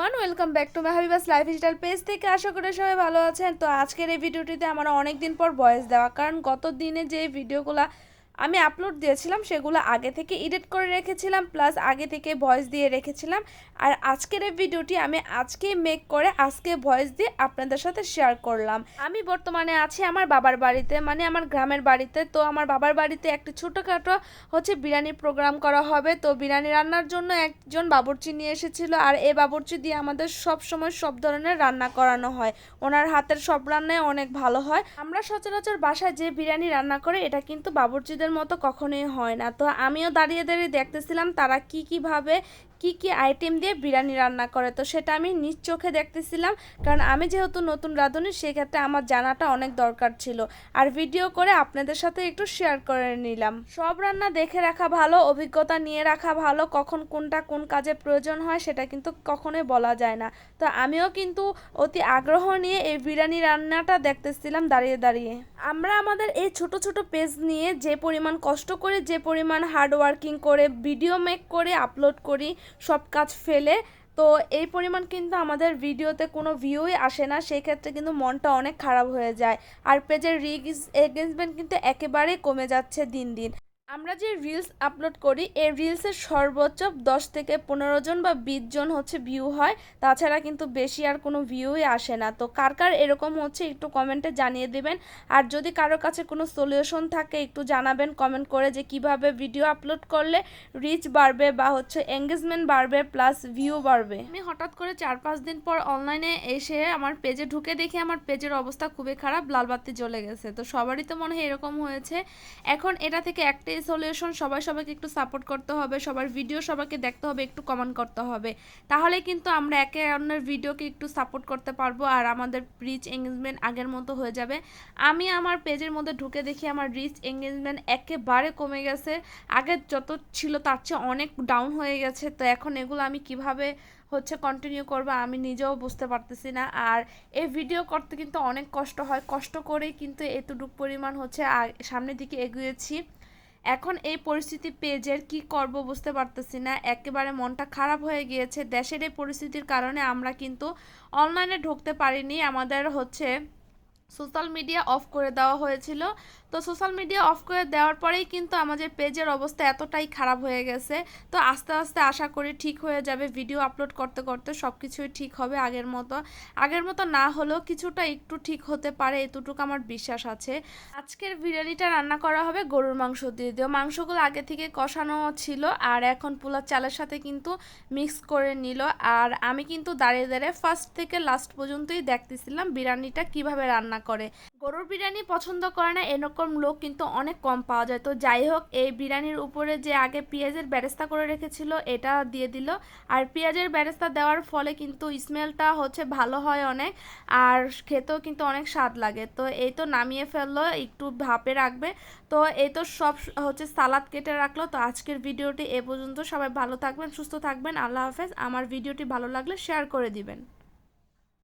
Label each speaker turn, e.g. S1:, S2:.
S1: Everyone welcome back to my Habiba's lifestyle page থেকে আশা করি সবাই ভালো আছেন। তো আজকের এই ভিডিওটিতে আমার অনেক দিন পর ভয়েস দেওয়া। কারণ গত দিনে যে ভিডিওগুলো আমি আপলোড দিয়েছিলাম, সেগুলো আগে থেকে এডিট করে রেখেছিলাম প্লাস আগে থেকে ভয়েস দিয়ে রেখেছিলাম। আর আজকের এই ভিডিওটি আমি আজকেই মেক করে আজকে ভয়েস দিয়ে আপনাদের সাথে শেয়ার করলাম। আমি বর্তমানে আছি আমার বাবার বাড়িতে মানে আমার গ্রামের বাড়িতে। তো আমার বাবার বাড়িতে একটি ছোটোখাটো হচ্ছে বিরিয়ানি প্রোগ্রাম করা হবে। তো বিরিয়ানি রান্নার জন্য একজন বাবুর্চি নিয়ে এসেছিল, আর এই বাবুর্চি দিয়ে আমাদের সব সময় সব ধরনের রান্না করানো হয়। ওনার হাতের সব রান্নায় অনেক ভালো হয়। আমরা সচরাচর বাসায় যে বিরিয়ানি রান্না করে, এটা কিন্তু বাবুর্চিদের মতো কখনোই হয় না। তো আমিও দাঁড়িয়ে দাঁড়িয়ে দেখতেছিলাম তারা কি কীভাবে কি কি আইটেম দিয়ে বিরিয়ানি রান্না করে, তো সেটা আমি নিজ চোখে দেখতেছিলাম। কারণ আমি যেহেতু নতুন রাঁধুনি, সেক্ষেত্রে আমার জানাটা অনেক দরকার ছিল। আর ভিডিও করে আপনাদের সাথে একটু শেয়ার করে নিলাম। সব রান্না দেখে রাখা ভালো, অভিজ্ঞতা নিয়ে রাখা ভালো, কখন কোনটা কোন কাজে প্রয়োজন হয় সেটা কিন্তু কখনোই বলা যায় না। তো আমিও কিন্তু অতি আগ্রহ নিয়ে এই বিরিয়ানি রান্নাটা দেখতেছিলাম দাঁড়িয়ে দাঁড়িয়ে। আমরা আমাদের এই ছোট ছোট পেজ নিয়ে যে পরিমাণ কষ্ট করে, যে পরিমাণ হার্ড ওয়ার্কিং করে ভিডিও মেক করে আপলোড করি সব কাজ ফেলে। তো এই পরিমাণ কিন্তু আমাদের ভিডিওতে কোনো ভিউই আসে না। সেই ক্ষেত্রে কিন্তু মনটা অনেক খারাপ হয়ে যায়। আর পেজের রিগ এগেনস্টমেন্ট কিন্তু একেবারেই কমে যাচ্ছে দিন দিন। আমরা যে রিলস আপলোড করি, এই রিলসের সর্বোচ্চ দশ থেকে পনেরো জন বা বিশ জন হচ্ছে ভিউ হয়। তাছাড়া কিন্তু বেশি আর কোনো ভিউই আসে না। তো কার কার এরকম হচ্ছে একটু কমেন্টে জানিয়ে দেবেন। আর যদি কারও কাছে কোনো সলিউশন থাকে, একটু জানাবেন কমেন্ট করে যে কীভাবে ভিডিও আপলোড করলে রিচ বাড়বে বা হচ্ছে এঙ্গেজমেন্ট বাড়বে প্লাস ভিউ বাড়বে। আমি হঠাৎ করে চার পাঁচ দিন পর অনলাইনে এসে আমার পেজে ঢুকে দেখি আমার পেজের অবস্থা খুবই খারাপ লাল বাতি জ্বলে গেছে। তো সবারই তো মনে হয় এরকম হয়েছে। এখন এটা থেকে একটাই সলিউশন সবাই সবাইকে একটু সাপোর্ট করতে হবে, সবার ভিডিও সবাইকে দেখতে হবে, একটু কমেন্ট করতে হবে। তাহলে কিন্তু আমরা একে অন্যের ভিডিওকে একটু সাপোর্ট করতে পারব আর আমাদের রিচ এঙ্গেজমেন্ট আগের মতো হয়ে যাবে। আমি আমার পেজের মধ্যে ঢুকে দেখি আমার রিচ এঙ্গেজমেন্ট একেবারে কমে গেছে। আগে যত ছিল তার চেয়ে অনেক ডাউন হয়ে গেছে। তো এখন এগুলো আমি কীভাবে হচ্ছে কন্টিনিউ করব আমি নিজেও বুঝতে পারতেছি না। আর এই ভিডিও করতে কিন্তু অনেক কষ্ট হয়। কষ্ট করেই কিন্তু এতটুকু পরিমাণ হচ্ছে সামনের দিকে এগিয়েছি। এখন এই পরিস্থিতি পেজের কি করব বুঝতে পারতেছি না। একেবারে মনটা খারাপ হয়ে গিয়েছে। দেশের এই পরিস্থিতির কারণে আমরা কিন্তু অনলাইনে ঢুকতে পারিনি। আমাদের হচ্ছে সোশ্যাল মিডিয়া অফ করে দেওয়া হয়েছিল। তো সোশ্যাল মিডিয়া অফ করে দেওয়ার পরেই কিন্তু আমাদের পেজের অবস্থা এতটাই খারাপ হয়ে গেছে। তো আস্তে আস্তে আশা করি ঠিক হয়ে যাবে, ভিডিও আপলোড করতে করতে সব কিছুই ঠিক হবে আগের মতো। আগের মতো না হলেও কিছুটা একটু ঠিক হতে পারে এতটুকু আমার বিশ্বাস আছে। আজকের বিরিয়ানিটা রান্না করা হবে গরুর মাংস দিয়ে। দিও মাংসগুলো আগে থেকে কষানো ছিল আর এখন পোলার চালের সাথে কিন্তু মিক্স করে নিল। আর আমি কিন্তু দাঁড়িয়ে দাঁড়িয়ে ফার্স্ট থেকে লাস্ট পর্যন্তই দেখতেছিলাম বিরিয়ানিটা কীভাবে রান্না করে। গরুর বিরিয়ানি পছন্দ করে না, এরকম লোক কিন্তু অনেক কম পাওয়া যায়। তো যাই হোক, এই বিরিয়ানির উপরে যে আগে পেঁয়াজের ব্যবস্থা করে রেখেছিল, এটা দিয়ে দিল। আর পেঁয়াজের ব্যবস্থা দেওয়ার ফলে কিন্তু স্মেলটা হচ্ছে ভালো হয় অনেক, আর খেতেও কিন্তু অনেক স্বাদ লাগে। তো এই তো নামিয়ে ফেলল, একটু ভাপে রাখবে। তো এই তো সব হচ্ছে সালাদ কেটে রাখল। তো আজকের ভিডিওটি এ পর্যন্ত। সবাই ভালো থাকবেন, সুস্থ থাকবেন। আল্লাহ হাফেজ। আমার ভিডিওটি ভালো লাগলে শেয়ার করে দিবেন।